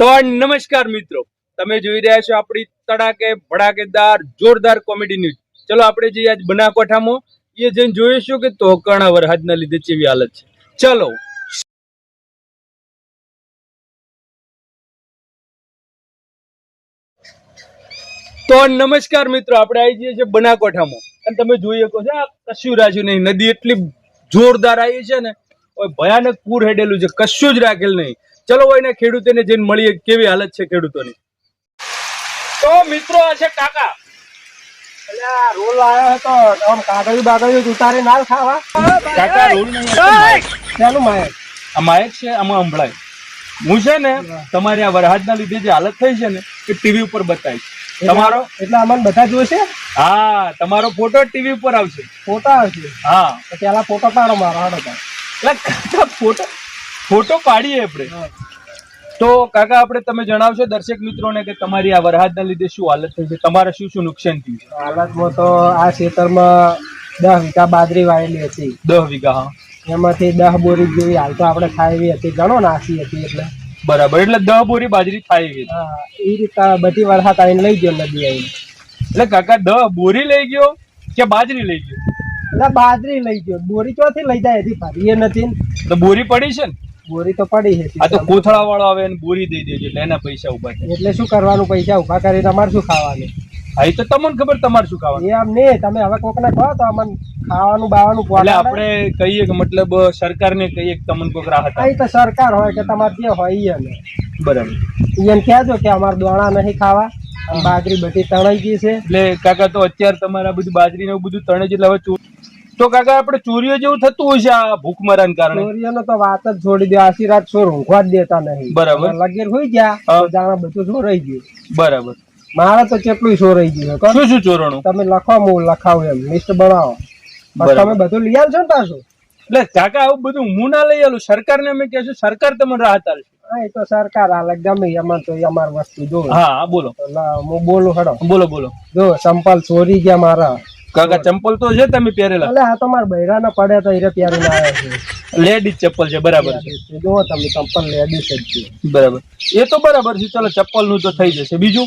તો નમસ્કાર મિત્રો. તમે જોઈ રહ્યા છો આપણી તડાકે ભડાકેદાર, જોરદાર કોમેડી ન્યૂઝ ચલો આપણે જઈએ આજ બનાસકાંઠામાં એ જઈને જોઈશું કે તોકણા વરસાદના લીધે કેવી હાલત છે. ચલો. તો નમસ્કાર મિત્રો, આપણે આવી જઈએ છીએ બનાસકાંઠામાં અને તમે જોઈ શકો છો કશું રાખ્યું નહીં. નદી એટલી જોરદાર આવી છે ને ભયાનક પૂર હેડેલું છે. કશું જ રાખેલ નહીં. ચલો એને ખેડૂતોને જઈને મળીએ કેવી હાલત છે ખેડૂતોની? તો મિત્રો આ છે કાકા. રોલ આવ્યો હતો. આમ કાગળિયું બાગળિયું ઉતારી ના ખાવા. કાકા રોલ નહીં માયક. આ માયક છે આમાં સંભળાય હું છે ને તમારી આ વરસાદના લીધે જે હાલત થઈ છે ને એ ટીવી ઉપર બતાવીશ. તમારો? એટલે અમને બધા જોશે? હા તમારો ફોટો ટીવી ઉપર આવશે. ફોટા આવશે? હા. તો પેલા ફોટો પાડો મારો હાડો એટલે ફોટો ફોટો પાડીએ આપણે. તો કાકા આપણે તમે જણાવશો દર્શક મિત્રોને કે તમારી આ વરસાદના લીધે શું હાલત થઈ છે? તમારે શું શું નુકસાન થયું છે? હાલતમાં તો આ ખેતરમાં દસ વીઘા બાજરી વાયેલી હતી. દસ વીઘા હા. એમાંથી દસ બોરી જેવી હાલ તો આપણે ખાવી હતી ઘણો નાસી હતી એટલે. બરાબર એટલે દહ બોરી બાજરી ખાઈ ગઈ. હા એ રીતે બધી વરસાદ આવીને લઈ ગયો નદી આવીને. એટલે કાકા દહ બોરી લઈ ગયો કે બાજરી લઈ ગયો? એટલે બાજરી લઈ ગયો. બોરી ચોથી લઈ જાય હતી એ નથી. તો બોરી પડી છે ને? બોરી તો પડી છે આ તો કોથળા વાળો આવે ને બોરી દઈ દેજો એટલે એના પૈસા ઊભા થાય. એટલે શું કરવાનું પૈસા ઊભા કરી તમારે શું ખાવાનું? હા તો તમને ખબર તમારે શું ખાવાનું. એ આમ નહીં તમે હવે કોકને કહો તો અમને ખાવાનું બાવાનું એટલે આપણે કહીએ કે મતલબ સરકારને કહીએ કે તમને કોઈક રાહત આ તો સરકાર હોય કે તમારે જે હોય ઈ બરાબર. એને કહેજો કે અમારે દોણા નહીં ખાવા બાજરી બધી તણાઈ ગઈ છે. એટલે કાકા તો અત્યારે તમારા બધું બાજરી ને બધું તણે જ એટલે હવે તો કાકા આપણે ચોરીઓ જેવું થતું હોય છે આ ભૂખમરાને કારણે? ચોરીઓનો તો વાત જ છોડી દે આશી રાત ચોર ઊંઘવા જ દેતા નહીં. બરાબર. લગેર હોઈ ગયા. જાણે બધું ચોરાઈ ગયું. બરાબર. મારે તો કેટલું ચોરાઈ ગયું. શું શું ચોરણું? તમે લખો હું લખાવું એમ લિસ્ટ બનાવો. તમે બધું લઈ આવશો ને પાછું? એટલે કાકા આવું બધું હું ના લઈ આલું? સરકારને અમે કહેશું સરકાર તમને રાહત આપશે. હા એ તો સરકાર હાલે ગમે એમાં તો અમાર વસ્તુ જો હા હા બોલો. હું બોલું હડો. બોલો બોલો. જો સંપાલ ચોરી ગયા મારા. કાકા ચંપલ તો છે તમે પહેરેલા. એટલે આ તો મારા બૈરાના પડ્યા તો હીરે પ્યારી આવ્યા છે. લેડીઝ ચપ્પલ છે બરાબર છે. જો તમે ચંપલ લેડીઝ જ છે. બરાબર. એ તો બરાબર છે ચલો ચપ્પલનું તો થઈ જશે. બીજું?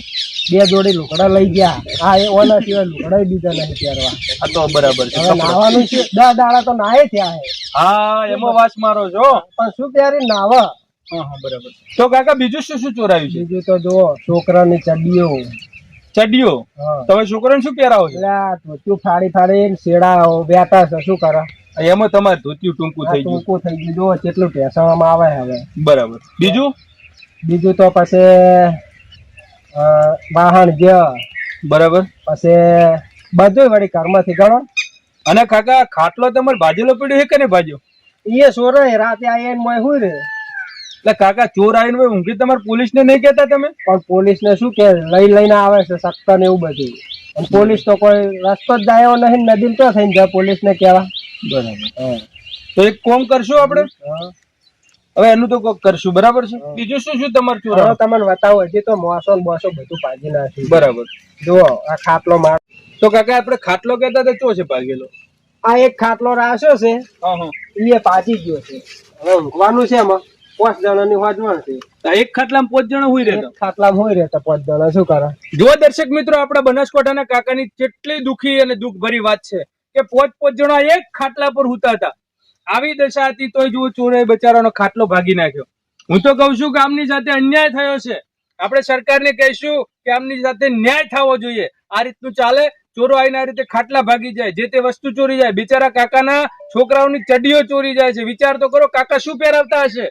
બે જોડી લુકડા લઈ ગયા. હા એ ઓના સિવાય લુકડા બીજા નહીં પહેરવા. આ તો બરાબર છે હવે નાવાનું છે. દસ દાડા તો નાહે હે. હા એમાં વાસ મારો છો. પણ શું પહેરી નાવા? હા હા બરાબર. તો કાકા બીજું શું શું ચોરાયું છે? બીજું તો જો છોકરાની ચડીઓ ચડિયો? તમે છોકરાને શું પહેરાવો છો? ફાડી ફાડી શેડા બેતા છે શું કરો? એમાં તમારે ધોતિયું ટૂંકું થઈ ગયું. ટૂંકું થઈ ગયું. જુઓ કેટલું ટેસવામાં આવે હવે. બરાબર. બીજું? બીજું તો પછી વાહન ગયા બરાબર. પછી બધું વળી કર્મથી ગણો. અને કાકા ખાટલો તમારે ભાજેલો પડ્યો છે કે નહીં ભાજ્યો એ સોરે રાતે આવીને મોય હોય ને એટલે કાકા ચોર આવીને ઊંઘી તમારે પોલીસને નહીં કેતા તમે? પણ પોલીસ ને શું કે લઈ લઈને આવે છે સત્તા ને એવું બધું. અને પોલીસ તો કોઈ રસ્તો જ જાયો નહીં નદી તો થઈને જાય પોલીસ ને કેવા બરાબર તો એક કોમ કરશું આપણે? હવે એનું તો કોક કરશું બરાબર છે? બીજું શું શું તમારે ચોર તમને બતાવો હજી તો મોસો ને બોસો બધું પાજી નાખ્યું બરાબર. જુઓ આ ખાટલો માર તો કાકા આપણે ખાટલો કહેતા તો ચો છે ભાગેલો આ એક ખાટલો રાખ્યો છે. એ પાજી ગયો છે. હવે ઊંઘવાનું છે એમાં. પાંચ જણાની છે આ એક ખાટલામાં પાંચ જણા હોય રહેતા. ખાટલામાં હોય રહેતા પાંચ જણા. શું કરે જો દર્શક મિત્રો આપણા બનાસકાંઠાના કાકાની કેટલી દુખી અને દુઃખભરી વાત છે કે પાંચ પાંચ જણા એક ખાટલા પર હુતા હતા. આવી દશા હતી તોય જુઓ ચોરે બચારાનો ખાટલો ભાગી નાખ્યો. હું તો કહું છું કે આમની સાથે અન્યાય થયો છે. આપણે સરકારને કહીશું કે આમની સાથે ન્યાય થવો જોઈએ. આ રીતનું ચાલે ચોરો આવીને આ રીતે ખાટલા ભાગી જાય. જે તે વસ્તુ ચોરી જાય બિચારા કાકાના છોકરાઓની ચડીઓ ચોરી જાય છે. વિચાર તો કરો કાકા શું પહેરાવતા હશે?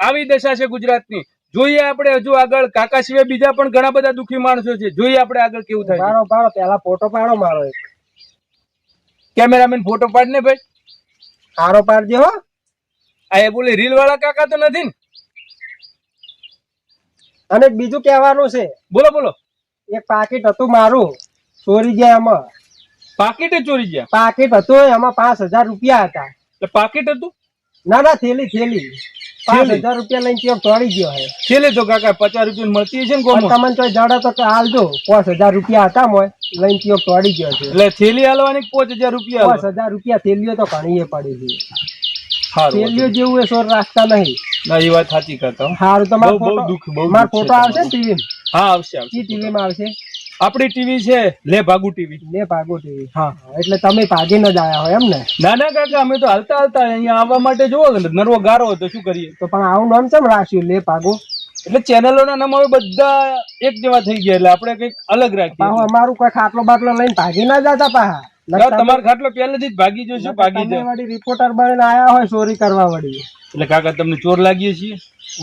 આવી દશા છે ગુજરાતની. જોઈએ આપણે હજુ આગળ કાકા સિવાય બીજા પણ ઘણા બધા દુખી માણસો છે. જોઈએ આપણે આગળ કેવું થાય મારો પાડો પેલા ફોટો પાડો મારો એક. કેમેરામેન ફોટો પાડ ને ભાઈ. સારો પાડજે હો. આ એ બોલે રીલ વાળા કાકા તો નથી ને? અને બીજું કહેવાનું છે. બોલો બોલો. એક પાકીટ હતું મારું ચોરી ગયા એમાં. પાકીટ ચોરી ગયા? પાકીટ હતું એમાં પાંચ હજાર રૂપિયા હતા. પાકીટ હતું? ના ના થેલી થેલી? હજાર રૂપિયા લઈને ચેક તોડી ગયો હે. છેલ્લે તો કાકા પચાસ રૂપિયા મળતી છે ને પણ તમને તો જડે તો કે હાલજો પાંચ હજાર રૂપિયા હતા મોય લઈને ચેક તોડી ગયો છે. એટલે થેલી હાલવાની પાંચ હજાર રૂપિયા પાંચ. હજાર રૂપિયા થેલીઓ તો ઘણી પડી છે. થેલીઓ જેવું એ સોર રાખતા નહીં. ના એ વાત સાચી કાકા હારું તમારો ફોટો મારો ફોટો આવશે ને ટીવી હા આવશે આવશે. કી ટીવી માં આવશે? આપણી ટીવી છે લે ભાગુ ટીવી. લે ભાગો ટીવી. હા. એટલે તમે ભાગીને જ આયા હોય એમ ને? ના ના કાકા અમે તો હાલતા હાલતા અહીંયા આવવા માટે જોવો ને નરવો ગારો હતો શું કરીએ? તો પણ આવું નામ કેમ રાખ્યું લે ભાગો? એટલે ચેનલોના નામ હવે બધા એક જેવા થઈ ગયા એટલે આપણે કંઈક અલગ રાખીએ. અમારું કોઈ ખાટલો બાટલો લઈને ભાગી ના જતા પાહા. તમારો ખાટલો પહેલેથી જ ભાગી જશે ભાગી જાય વાળી રિપોર્ટર બનીને આયા હોય ચોરી કરવા વળી. એટલે કાકા તમને ચોર લાગીએ છીએ?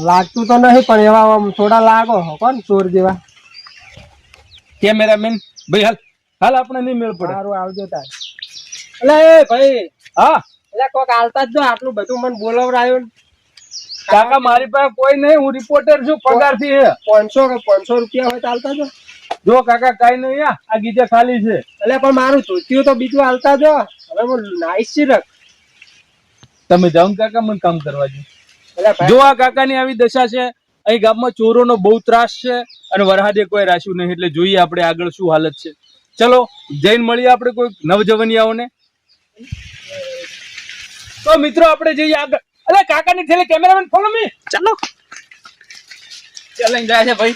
લાગતું તો નહીં પણ એવા થોડા લાગો કોણ? ચોર જેવા. કેમેરામેન ભાઈ હાલ હાલ આપણે નહીં મેળ પડે. સારું આવજો તાર. એટલે એ ભાઈ હા. એટલે કોક હાલતા જ જો આટલું બધું મને બોલાવડાયું કાકા મારી પાસે કોઈ નહીં હું રિપોર્ટર છું પગારથી પાંચસો કે પાંચસો રૂપિયા હોય તો જો જો. કાકા કાઈ નહીં આ ગીજે ખાલી છે. એટલે પણ મારું ધોતિયું તો બીજું હાલતા જો હવે હું નાઈસ છે રખ. તમે જાઓ કાકા મને કામ કરવા દો જો આ કાકાની આવી દશા છે અહીં ગામમાં ચોરોનો બહુ ત્રાસ છે અને વરહાદે કોઈ રાશ્યું નહીં એટલે જોઈએ આપણે આગળ શું હાલત છે. ચલો જઈને મળીએ આપણે કોઈ નવજવનિયાઓને. તો મિત્રો આપણે જઈએ આગળ. અલે કાકાની થેલી કેમેરામેન ફોલો મી ચાલો. ચાલે જાય છે ભાઈ.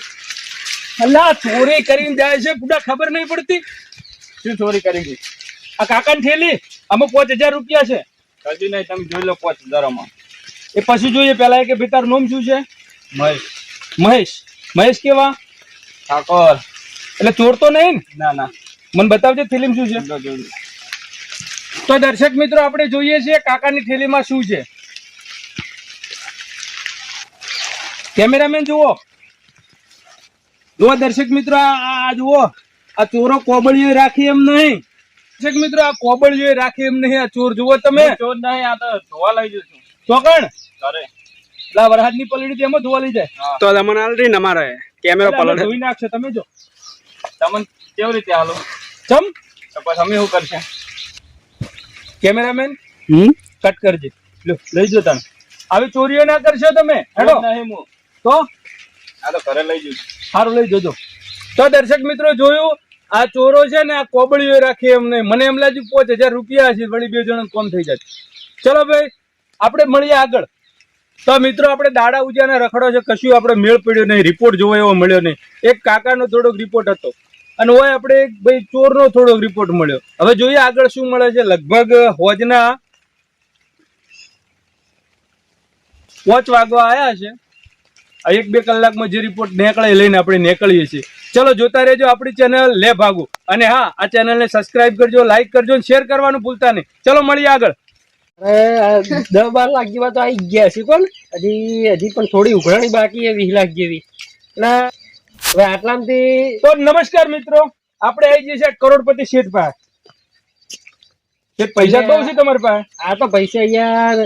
અલા ચોરી કરીને જાય છે પૂરા ખબર નહીં પડતી. શું ચોરી કરી ગઈ? આ કાકાની થેલી આમાં પાંચ હજાર રૂપિયા છે. હજી નહીં તમે જોઈ લો પાંચ હજારમાં. એ પછી જોઈએ પેલા એ કે ભાઈ તારું નામ શું છે? મહેશ. મહેશ. મહેશ કેવા? ઠાકોર. એટલે ચોર તો નહીં ના? ના મને બતાવજો ફિલ્મ શું છે. તો દર્શક મિત્રો આપણે જોઈએ છીએ કાકાની થેલીમાં શું છે. કેમેરામેન જુઓ. જુઓ દર્શક મિત્રો આ જુઓ. આ ચોરો કોબળીઓ રાખી એમ નહીં. દર્શક મિત્રો આ કોબળીઓ રાખી એમ નહીં આ ચોર જુઓ તમે. ચોર નહીં આ તો ધોવા લઈ જશું ચોકણ? લા વરસાદની પલડી તેમ જ ધોવા લઈ જાય તો તમને આલરી ને અમારે. કેમેરો પલડ ધોઈ નાખશે તમે જો. તમને કેવી રીતે હાલો? ચમ? તો પછી અમે શું કરશે? કેમેરામેન હમ? કટ કરજે. લો લઈ જો તને. આવી ચોરીઓ ના કરશો તમે. હેડો. તો આ તો? ઘરે લઈ જજો સારું લઈ જજો. તો દર્શક મિત્રો જોયું? આ ચોરો છે ને આ કોબળીઓ રાખી એમ નહીં મને એમ લાગ્યું પાંચ હજાર રૂપિયા છે વળી બે જણા કોમ થઈ જાય. ચલો ભાઈ આપણે મળીએ આગળ. તો મિત્રો, આપણે દાડા ઉજાના રખડો છે, કશું આપણે મેળ પડ્યો નહીં રિપોર્ટ જોવો એવો મળ્યો નહીં. એક કાકાનો થોડોક રિપોર્ટ હતો. અને હોય આપણે એક ભાઈ ચોરનો થોડોક રિપોર્ટ મળ્યો. હવે જોઈએ આગળ શું મળે છે. લગભગ હોજના પાંચ વાગવા આવ્યા છે. એક બે કલાકમાં જે રિપોર્ટ નીકળે લઈને આપણે નીકળીએ છીએ. ચલો, જોતા રહેજો આપણી ચેનલ લે ભાગો. અને હા, આ ચેનલને સબસ્ક્રાઇબ કરજો લાઈક કરજો અને શેર કરવાનું ભૂલતા નહીં. ચલો, મળીએ આગળ. દસ બાર લાખ જેવા તો આવી ગયા છે પણ હજી હજી પણ થોડી ઉઘરાણી બાકી છે વીસ લાખ જેવી. એટલે હવે આટલામાંથી તો નમસ્કાર મિત્રો આપણે આવી જઈએ છીએ કરોડપતિ શેઠ પાસે. પૈસા બહુ છે તમારી પાસે? આ તો પૈસા યાર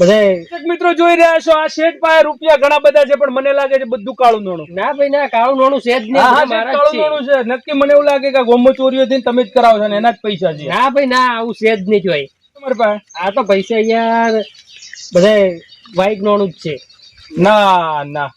બધા મિત્રો જોઈ રહ્યા છો આ શેઠ પાસે રૂપિયા ઘણા બધા છે પણ મને લાગે છે બધું કાળું નાણું. ના ભાઈ ના કાળું નાણું છે જ નહીં કાળું નોણું છે. નાણું છે. નક્કી મને એવું લાગે કે ગોમો ચોરીઓ થઈને તમે જ કરાવો છો ને એના જ પૈસા છે. ના ભાઈ ના આવું છે જ નહીં જોઈ. તમારી પાસે. આ તો પૈસા યાર બધા વાઈક નોનું જ છે. ના ના.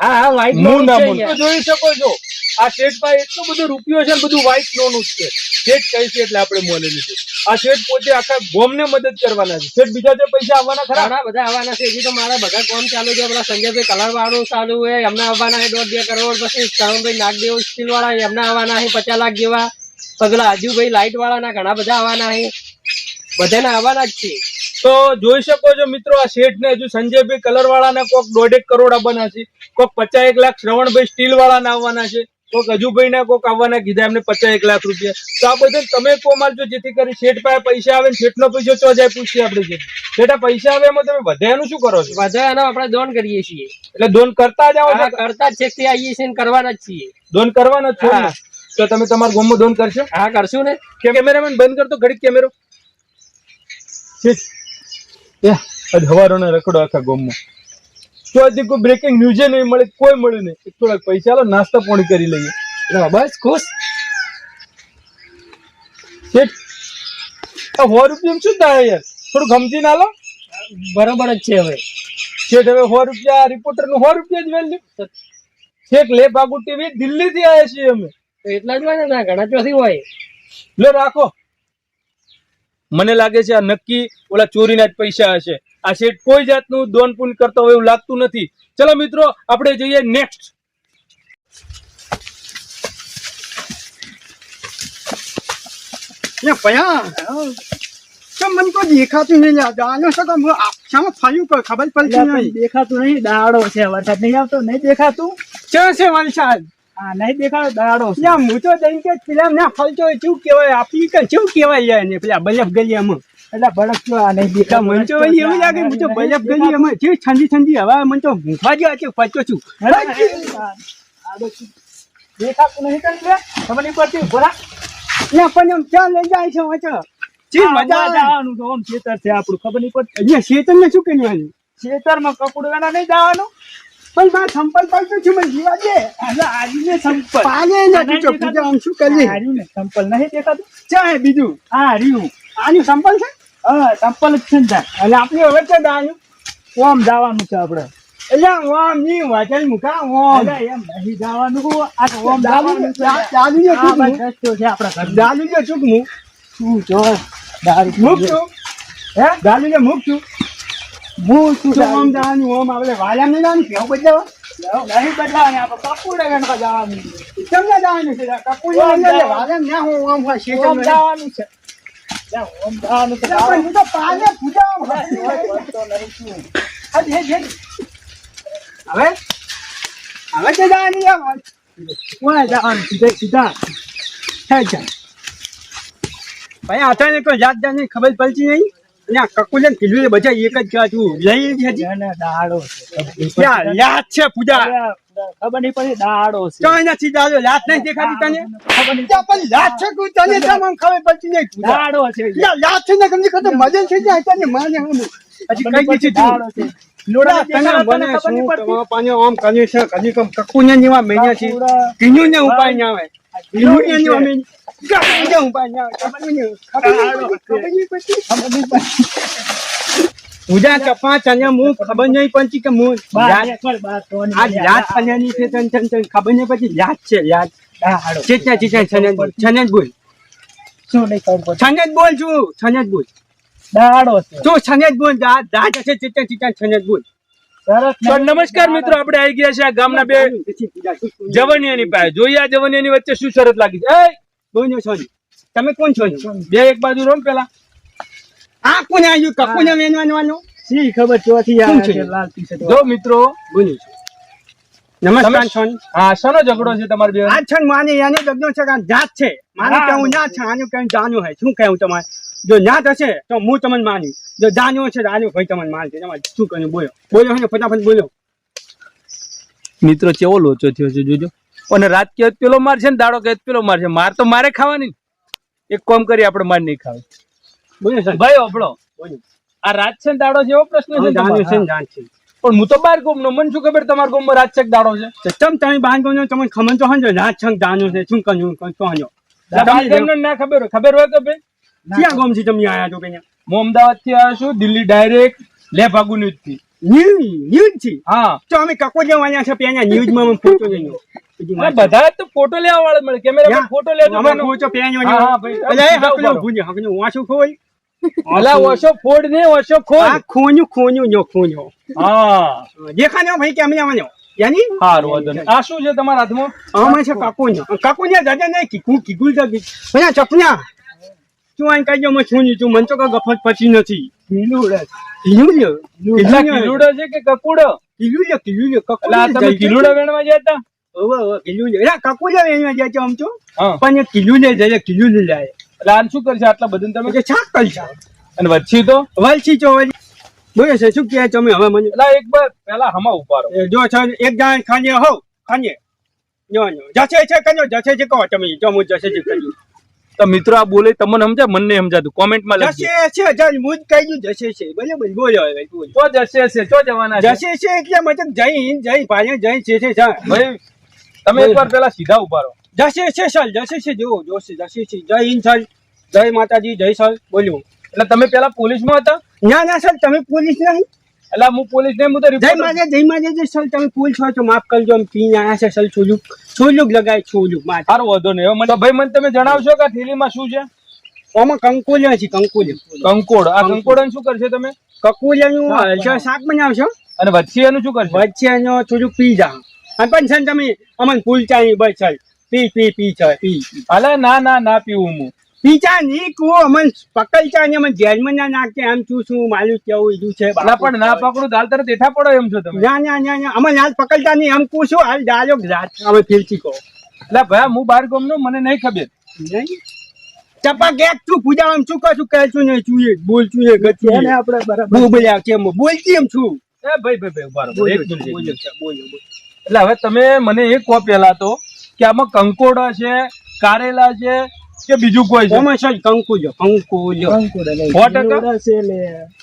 હા હા વાઈટ હું ના. તો જોઈ શકો છો. આ શેઠ પાસે એટલો બધો રૂપિયો છે ને બધું વાઇક નોનું જ છે. શેઠ કહી છે એટલે આપણે મોલે લીધું. આ શેઠ પોતે આખા ગોમને મદદ કરવાના છે. શેઠ બીજા જે પૈસા આવવાના ખરા? ઘણા બધા આવવાના છે. હજી તો મારા બધા કોમ ચાલુ છે. પેલા સંજયભાઈ કલર વાળું ચાલુ છે. એમને આવવાના છે દોઢ બે કરોડ. પછી શ્રવણભાઈ નાગદેવ સ્ટીલ વાળા એમને આવવાના છે પચાસ લાખ જેવા. પછી પેલા હજુભાઈ લાઈટ વાળાના ઘણા બધા આવવાના છે. બધાને આવવાના જ છે તો જોઈ શકો છો મિત્રો આ શેઠ ને હજુ સંજયભાઈ કલર વાળાને કોક દોઢેક કરોડ આવવાના છે કોક પચાસ એક લાખ શ્રવણભાઈ સ્ટીલ વાળાના આવવાના છે કોક હજુભાઈ ના કોક આવવાના કીધા એમને પચાસ એક લાખ રૂપિયા. તો આ બધું તમે કોમાલજો જેથી કરી શેઠ પાસે પૈસા આવે ને શેઠ નો પૈસો ચો જાય પૂછીએ આપણે જે શેઠ પૈસા આવે એમાં તમે બધાનું શું કરો છો? બધા એનો આપણે દોન કરીએ છીએ. એટલે દોન કરતા જાઓ છો? કરતા જ છે આવીએ છીએ ને કરવાના જ છીએ. દોન કરવાના જ છો તો તમે તમારા ગોમમાં દોન કરશો? હા કરશું ને. કેમેરામેન બંધ કરતો ઘડીક કેમેરો. એ આજ હવારોને રખડો આખા ગોમમાં. તો આજે કોઈ બ્રેકિંગ ન્યૂઝે નહીં મળે કોઈ મળ્યું નહીં. થોડાક પૈસા લો નાસ્તા પાણી કરી લઈએ. બસ ખુશ. શેઠ આ સો રૂપિયા શું થાય યાર? થોડું ગમતી ના લો. બરાબર જ છે હવે. શેઠ હવે સો રૂપિયા રિપોર્ટરનું સો રૂપિયા જ વેલ્યુ શેઠ લે ભાગુ ટીવી દિલ્હી થી આવ્યા છીએ અમે. એટલા જ હોય ને ઘણા ચોથી હોય. લો રાખો. મને લાગે છે આ નક્કી ઓલા ચોરીના જ પૈસા હશે. આ શેઠ કોઈ જાતનું દોન પૂન કરતો હોય એવું લાગતું નથી. ચલો મિત્રો આપણે જઈએ નેક્સ્ટ મને કોઈ દેખાતું નહીં યાર. જાણો છો કે હું આશામાં કોઈ ખબર પડતી નહીં. દેખાતું નહીં દાડો છે વરસાદ નહીં આવતો નહીં દેખાતું? ચા છે હા નહીં દેખાતો દાડો છે. યા હું કે પેલા ના ફલતો શું કહેવાય? આપી કે શું કહેવાય યાર પેલા બલફ ગલિયામાં એટલે ભડક આ નહીં તો દેખાતું તો એવું લાગે હું તો બલફ ગલિયામાં જે ઠંડી ઠંડી હવા મને તો ભૂખવા જેવા છે. પચો છું દેખાતું નહીં તને ખબર પડતી ભલા યા પણ એમ ક્યાં લઈ જાય છે મજા જવાનું તો આમ ખેતર છે આપણું ખબર નહીં પડતી. અહીંયા શેતનને શું કરવાનું ખેતરમાં કપડું વેના નહીં જવાનું સંપલ છું મને જીવા દે. એટલે આજને સંપલ. પાલે નથી તો પૂજા આમ શું કરીએ? હાર્યું ને સંપલ નહીં દેખાતું? ચા હે બીજું? આ હાર્યું આનું સંપલ છે? હા સંપલ જ છે ને અને આપણે હવે છે ઓમ જવાનું છે આપણે એટલે ઓમની વાચન મુકા ઓમ એમ નહીં જવાનું આ ઓમ જવાનું દાલુ આ ચૂક રસ્તો છે આપણા જે ચૂક મુ શું જો દારૂ મુક છું હે? દાલુ જે મુક છું હું શું દારૂ દાનું ઓમ આપણે વાલામ ને દાનું કેવું બદલાવા? નહીં બદલાવાની આપણે કપૂડા વેણવા જવાનું તમને દાનું છે? કપૂર ના હું ઓમ હોય શેતન જવાનું છે. ઓમ જવાનું છે હું તો હવે નહીં. હવે? તે યાર ઓય જવાનું? સીધે સીધા. હે જા. ભાઈ આતાને કોઈ જાત જાતની ખબર પડતી નહીં. અને આ કકુલે કીધું એ બધા એક જ કહેવા લઈ જ દાડો છે. યાદ છે પૂજા. ખબર નહીં પડી દાડો છે. કઈ નથી લાત નહીં દેખાતી તને? ખબર નહીં પણ લાત છે કોઈ તને? તમામ ખબર પડતી નહીં દાડો છે. લાત છે ને કમની કતો મજલ થઈ જાય તને માને હજી કઈ દીધી દાડો છે. લોડા તને મને શું? છે? કમ નીવા. ને ઉપાય ના આવે. ને નીવા ઉપાય ના આવે ખબર નહીં ખબર નહીં પૂજા કપા તને હું ખબર નહીં પડતી કે હું બાર યાદ બાર તો આ યાદ કન્યાની છે ખબર નહીં પછી યાદ છે. ચેતના ચેતના છને બોલ. શું નહીં જ બોલ છું. છને જ બોલ. દાડો છે. તું બોલ બોલ તો નમસ્કાર મિત્રો આપણે આવી ગયા છે આ ગામના બે જવનિયાની પાસે. જોઈએ આ જવનિયાની વચ્ચે શું શરત લાગી છે? એય, કોઈનો છો? તમે કોણ છો? બે એક બાજુ રોમ પેલા. આ કોને આવ્યું? કપૂને વેનવાનું શી ખબર ચોથી આવે છે? જો મિત્રો બોલ્યું છું. નમસ્કાર હા શાનો ઝઘડો છે તમારે બે આ છન માને યાને લગ્ન છે કે જાત છે? મારું કેવું ના છે આનું કેવું જાણ્યું હોય. શું કહેવું તમારે? જો ના થશે તો હું તમને માન્યું જો જાણ્યું હશે આનું ભાઈ તમને માનશે તમારે શું કર્યું બોલો. બોલો હે ફટાફટ બોલો. મિત્રો કેવો લોચો થયો છે જોજો. અને રાત કે પેલો માર છે ને દાડો કે પેલો માર છે માર તો મારે ખાવાની એક કોમ કરી આપણે માર નહીં ખાવી બોલો સર ભાઈ ઓપડો આ રાત છે ને દાડો છે એવો પ્રશ્ન છે જાણ્યું છે જાણ છે. પણ હું તો બાર ગોમ નો મને શું ખબર તમારા ગોમ રાત છે? દાડો છે ચમ તમે બાર ગોમ તમને ખમન તો હંજો રાત છંગ જાણ્યું છે શું કર્યું શું હંજો ના ખબર હોય? ખબર હોય તો ભાઈ? ક્યાં ગોમ છે તમે આયા છો કઈ હું અમદાવાદથી આવ્યા છું દિલ્હી ડાયરેક્ટ લે ભાગુ ન્યૂઝથી ન્યૂઝથી હા. તો અમે કકો જવાના છે પેલા ન્યૂઝમાં ફોટો આ બધા તો ફોટો લેવા વાળા મળે. કેમેરા ફોટો લેજો ફોટો પેલા હા, હા, ભાઈ. હકલો વાંચું ખોઈ અલા ઓશો ફોડ ને ઓશો ખોડ. ખોન્યું ખોન્યું નો ખોન્યો. હા. દેખાનો ભાઈ કેમ આવવાનો યાની? હારું વાંધો. આ શું છે તમારા હાથમાં? આમાં છે કાકોન્યો. કાકોન્યા દાદા નહીં કીકું કીકું તો ભયા ચપના તું આઈ કાજો મેં છું. તું મન તો કે ગફત પછી નથી. લીલું રસ. કીલું લ્યો કેટલા કિલુડો છે કે કકુડો? કીલું લ્યો કીલું લ્યો કકું એટલે આ તમે કિલુડો વેણવા ગયા હતા? ઓવે ઓવે કીલું લ્યો એલા કકું લ્યો એમાં જાય છે આમ તો. પણ એ કીલું લે જાય કીલું જાય. આને શું કરશે આટલા બધું તમે? કે છાક કરી અને વચ્ચી તો? વલસી ચો બોલે છે શું કહે તમે હવે મને એટલે એક બાર પેલા હમા ઊભા રહો જો છે એક જાણ ખાને હો ખાને જો જો. જશે છે કન્યો જશે છે કહો તમે. જો હું જશે છે કન્યો તો મિત્રો આ બોલે તમને સમજાય? મને સમજાતું. કોમેન્ટમાં લખજો. જશે છે જલ મુજ કહી દઉં જશે છે. બોલો હવે બોલો. તો જશે છે તો જવાના જશે છે એટલે મતલબ જય હિન્દ જય ભાઈ જય છે છે ભાઈ તમે એક વાર પેલા સીધા ઊભા રહો જશે છે સર જશે જુઓ જો જોશે જશે શ્રી જય હિન્દ સર જય માતાજી જય સર બોલ્યું એટલે તમે પેલા પોલીસમાં હતા? ના ના સર તમે પોલીસ નહીં. એટલે હું પોલીસ ને હું તો જય માજે જય માજે જે સર તમે પોલીસ હોય તો માફ કરજો એમ પી આયા છે સર છોલુક છોલુક લગાય છોલુક મારે. સારો વધો નહીં. મને ભાઈ મને તમે જણાવશો કે થેલીમાં શું છે? ઓમાં કંકોલિયા છે કંકોલ કંકોડ આ કંકોડ શું કરશે તમે? કકુલિયાનું શાક બનાવશો? અને વચ્ચે એનું શું કરશે? વચ્ચે એનું થોડુંક પી જા અને પણ સર તમે અમને કુલચાની બસ ચાલ પી પી પી છે પી. અલે ના ના ના પીવું હું. પીચા ની કુ અમન પકડચા ને અમન જેલમાં ના નાખે આમ છું શું માલું કેવું ઈડું છે ના પણ ના પકડું દાલ તરત એઠા પડો એમ છો તમે. ના ના ના ના અમન હાલ પકડતા નહીં આમ કુ છું હાલ ડાયો રાત અમે ફીરચી કહો. એટલે ભાઈ હું બાર ગામ નો મને નહીં ખબર. નહીં? ચપા ગેક છું પૂજા આમ શું કશું કહે છું નહીં છું બોલ છું એ ગચું એને આપણે બરાબર. બોલ્યા છે એમ બોલતી એમ છું. એ ભાઈ ભાઈ ભાઈ બરાબર એક મિનિટ, એક બોલ્યો બોલ્યો, બોલ્યો. એટલે હવે તમે મને એક કહો પેલા તો કે આમાં કંકોડા છે કારેલા છે કે બીજું કોઈ છે? ઓમાં કંકુજો કંકુજો. સો ટકા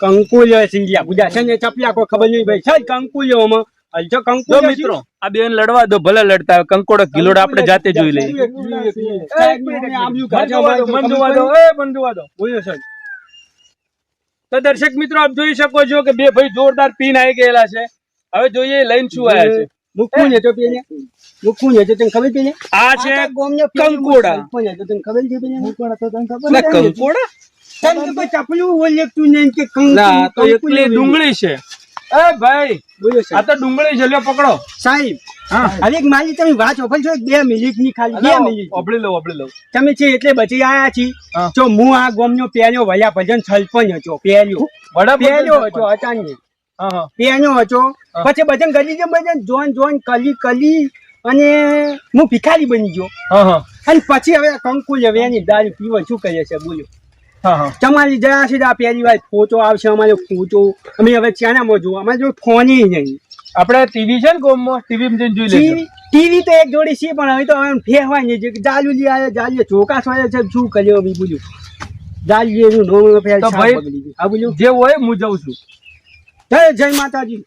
કંકુજો સિંગિયા બુજા છે ને ચપિયા કોઈ ખબર નહીં ભાઈ. છે કંકુજો આમાં. હલચો જો મિત્રો આ બેન લડવા દો ભલે લડતા કંકોડો કિલોડ આપણે જાતે જોઈ લઈએ. એક મિનિટ આંબલ્યું મન જોવા મન જોવા દો, એ મન જોવા દો. બોલ્યો સર તો દર્શક મિત્રો આપ જોઈ શકો છો કે બે ભાઈ જોરદાર પીન આવી ગયેલા છે. હવે જોઈએ લઈને શું આવ્યા છે. મૂકવું ને તો મુકું ને તને ખબર પેલે આ છે કંકોડા. મુકું ને તને ખબર છે પેલે એટલે કંકોડા? તને તો ચપલું બોલ્યો તું ને કે કંકુ ના તો એકલી ડુંગળી છે. એ ભાઈ બોલ્યો આ તો ડુંગળી છે લ્યો પકડો. સાહેબ હવે એક મારી તમે વાત ઓફલ છો બે મિનિટની ખાલી બે મિનિટ ઓબળી લઉં ઓબળી લઉં. તમે છે એટલે બચી આયા છી. જો હું આ ગોમનો પહેલ્યો વયા ભજન છલપન હતો પહેલ્યો પહેલ્યો. હતો અચાનક. હા હા. પહેલ્યો હતો. પછી ભજન કરી ભજન જોન જોન કલી કલી. અને હું ભિખારી બની ગયો અને પછી હવે કંકુલ એની દારૂ પીવો શું કરીએ છે બોલ્યો તમારી જયા છે આ પહેલી વાર ફોટો આવશે અમારો ફોટો અમે હવે ચાનામાં જોવા અમારે જો ફોન નહીં આપણે ટીવી છે ને ગોમમાં ટીવી માં જોઈ લઈએ ટીવી તો એક જોડી છે પણ હવે તો હવે ફેરવાય નહીં જે જાલુલી આવે જાલીએ ચોકાસ સોય છે શું કર્યો અમે બોલ્યું જાલીએ નું નોમ ફેર. આ બોલ્યું જે હોય હું જઉં છું જય જય માતાજી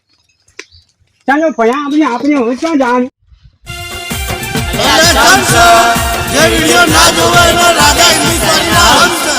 ચાલો ભયા આપણે આપણે હવે ક્યાં જવાનું Let us dance, let your Najuva, Radha, Nisari, Dance.